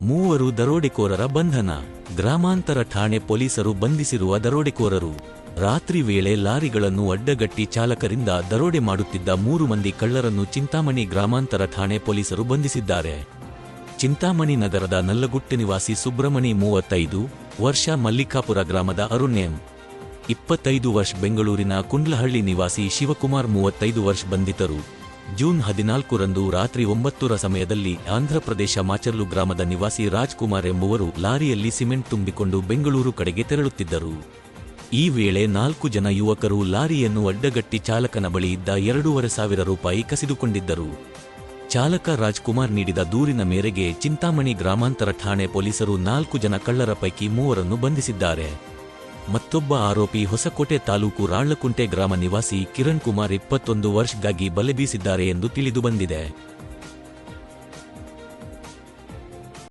ಮೂವರು ದರೋಡೆಕೋರರ ಬಂಧನ. ಗ್ರಾಮಾಂತರ ಠಾಣೆ ಪೊಲೀಸರು ಬಂಧಿಸಿರುವ ದರೋಡೆಕೋರರು. ರಾತ್ರಿ ವೇಳೆ ಲಾರಿಗಳನ್ನು ಅಡ್ಡಗಟ್ಟಿ ಚಾಲಕರಿಂದ ದರೋಡೆ ಮಾಡುತ್ತಿದ್ದ ಮೂರು ಮಂದಿ ಕಳ್ಳರನ್ನು ಚಿಂತಾಮಣಿ ಗ್ರಾಮಾಂತರ ಠಾಣೆ ಪೊಲೀಸರು ಬಂಧಿಸಿದ್ದಾರೆ. ಚಿಂತಾಮಣಿ ನಗರದ ನಲ್ಲಗುಟ್ಟೆ ನಿವಾಸಿ ಸುಬ್ರಮಣಿ ಮೂವತ್ತೈದು, ವರ್ಷ ಮಲ್ಲಿಕಾಪುರ ಗ್ರಾಮದ ಅರುಣ್ಯಂ. ಇಪ್ಪತ್ತೈದು ವರ್ಷ ಬೆಂಗಳೂರಿನ ಕುಂಡ್ಲಹಳ್ಳಿ ನಿವಾಸಿ ಶಿವಕುಮಾರ್ ಮೂವತ್ತೈದು ವರ್ಷ ಬಂಧಿತರು. ಜೂನ್ ಹದಿನಾಲ್ಕರಂದು ರಾತ್ರಿ ಒಂಬತ್ತರ ಸಮಯದಲ್ಲಿ ಆಂಧ್ರಪ್ರದೇಶ ಮಾಚರ್ಲು ಗ್ರಾಮದ ನಿವಾಸಿ ರಾಜ್ಕುಮಾರ್ ಎಂಬುವರು ಲಾರಿಯಲ್ಲಿ ಸಿಮೆಂಟ್ ತುಂಬಿಕೊಂಡು ಬೆಂಗಳೂರು ಕಡೆಗೆ ತೆರಳುತ್ತಿದ್ದರು. ಈ ವೇಳೆ ನಾಲ್ಕು ಜನ ಯುವಕರು ಲಾರಿಯನ್ನು ಅಡ್ಡಗಟ್ಟಿ ಚಾಲಕನ ಬಳಿ ಇದ್ದ ಎರಡೂವರೆ ಸಾವಿರ ರೂಪಾಯಿ ಕಸಿದುಕೊಂಡಿದ್ದರು. ಚಾಲಕ ರಾಜ್ಕುಮಾರ್ ನೀಡಿದ ದೂರಿನ ಮೇರೆಗೆ ಚಿಂತಾಮಣಿ ಗ್ರಾಮಾಂತರ ಠಾಣೆ ಪೊಲೀಸರು ನಾಲ್ಕು ಜನ ಕಳ್ಳರ ಪೈಕಿ ಮೂವರನ್ನು ಬಂಧಿಸಿದ್ದಾರೆ. ಮತ್ತೊಬ್ಬ ಆರೋಪಿ ಹೊಸಕೋಟೆ ತಾಲೂಕು ರಾళ్ಲಕುಂಟೆ ಗ್ರಾಮ ನಿವಾಸಿ ಕಿರಣ್ ಕುಮಾರ್ ಇಪ್ಪತ್ತೊಂದು ವರ್ಷಗಾಗಿ ಬಲೆ ಬೀಸಿದ್ದಾರೆ ಎಂದು ತಿಳಿದುಬಂದಿದೆ